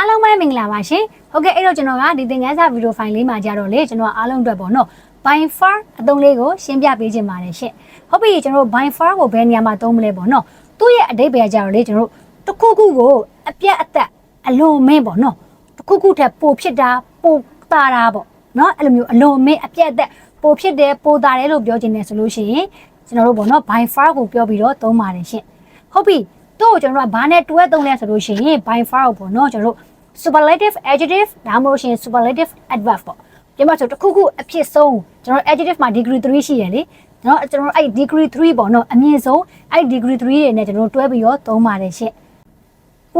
အားလုံးပဲမင်္ဂလာပါရှင်ဟုတ်ကဲ့အဲ့တော့ကျွန်တော်ကဒီသင်ခန်းစာဗီဒီယိုဖိုင်လေးမှာကြတော့လေကျွန်တော်အားလုံးအတွက်ပေါ့နော် by far အသုံးလေးကိုရှင်းပြပေးခြင်းပါတယ်ရှင်ဟုတ်ပြီကျွန်တော် by far ကိုဘယ်နေရာမှာသုံးမလဲပေါ့နော်သူ့ရဲ့အဓိပ္ပာယ်ကြတော့လေကျွန်တော်တစ်ခုခုကိုအပြတ်အသက်အလွန်မင်းပေါ့နော်တစ်ခုခုထက်ပိုဖြစ်တာပိုတာတာပေါ့နော်အဲ့လိုမျိုးအလွန်မင်းအပြတ်အသက်ပိုဖြစ်တယ်ပိုတာတယ်လို့ပြောခြင်းနဲ့ဆိုလို့ရှိရင်ကျွန်တော်တို့ပေါ့နော် by far ကိုပြောပြီးတော့သုံးပါတယ်ရှင်ဟုတ်ပြီတို့ကိုကျွန်တော်ကဘာနဲ့တွဲသုံးလဲဆိုလို့ရှိရင် by far ကိုပေါ့နော်ကျွန်တော်တို့ superlative adjective ဒါမှမဟုတ်ရှင် superlative adverb ပေါ့ဒီမှာဆိုတစ်ခုခုအဖြစ်ဆုံးကျွန်တော် adjective မှာ degree 3ရှိတယ်လေကျွန်တော်ကျွန်တော်အဲ့ degree 3ပေါ့နော်အမြင့်ဆုံးအဲ့ degree 3တွေနဲ့ကျွန်တော်တွဲပြီးတော့သုံးပါတယ်ရှင့်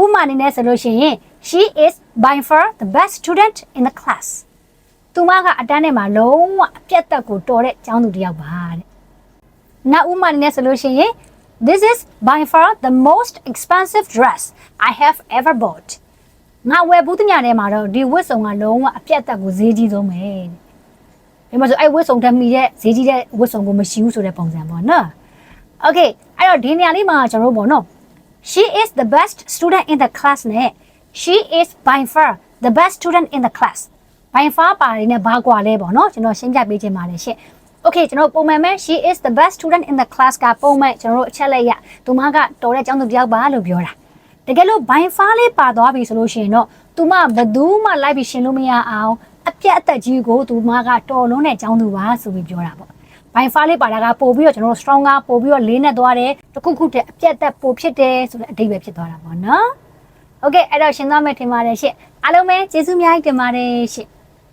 ဥပမာအနေနဲ့ဆိုလို့ရှိရင် she is by far the best student in the class သူမကအတန်းထဲမှာလုံးဝအပြတ်သက်ကိုတော်တဲ့ကျောင်းသူတစ်ယောက်ပါတဲ့နောက်ဥပမာအနေနဲ့ဆိုလို့ရှိရင် this is by far the most expensive dress i have ever bought ငါဝယ်ဘူးတညထဲမှာတော့ဒီဝတ်စုံကလုံးဝအပြတ်သက်ကိုဈေးကြီးဆုံးပဲတဲ့ဒီမှာဆိုအဲ့ဝတ်စုံတက်မိတဲ့ဈေးကြီးတဲ့ဝတ်စုံကိုမရှိဘူးဆိုတဲ့ပုံစံပေါ့နော် Okay အဲ့တော့ဒီနေရာလေးမှာကျွန်တော်တို့ပေါ့နော် she is the best student in the class နဲ့ she is by far the best student in the class by far ပါရင်းနဲ့ဘာကွာလဲပေါ့နော်ကျွန်တော်ရှင်းပြပေးခြင်းပါတယ်ရှင့် Okay ကျွန်တော်ပုံမှန်ပဲ she is the best student in the class ကပုံမှန်ကျွန်တော်တို့အချက်လက်ရသူမကတော်တဲ့ကျောင်းသူတစ်ယောက်ပါလို့ပြောတာ တကယ်လို့ by far လေးပါသွားပြီဆိုလို့ရှိရင်တော့သူမဘယ်သူမှလိုက်ပြီးရှင်းလို့မရအောင်အပြတ်အသက်ကြီးကိုသူမကတော်လုံးတဲ့ကျောင်းသူပါဆိုပြီးပြောတာပေါ့ by far လေးပါတာကပို့ပြီးတော့ကျွန်တော်တို့ stronger ပို့ပြီးတော့လေးနဲ့သွားတယ်တစ်ခုခုတည်းအပြတ်အသက်ပို့ဖြစ်တယ်ဆိုတဲ့အဓိပ္ပာယ်ဖြစ်သွားတာပေါ့နော် Okay အဲ့တော့ရှင်းသွားမယ်ထင်ပါတယ်ရှင့်အားလုံးပဲကျေးဇူးအများကြီးတင်ပါတယ်ရှင့်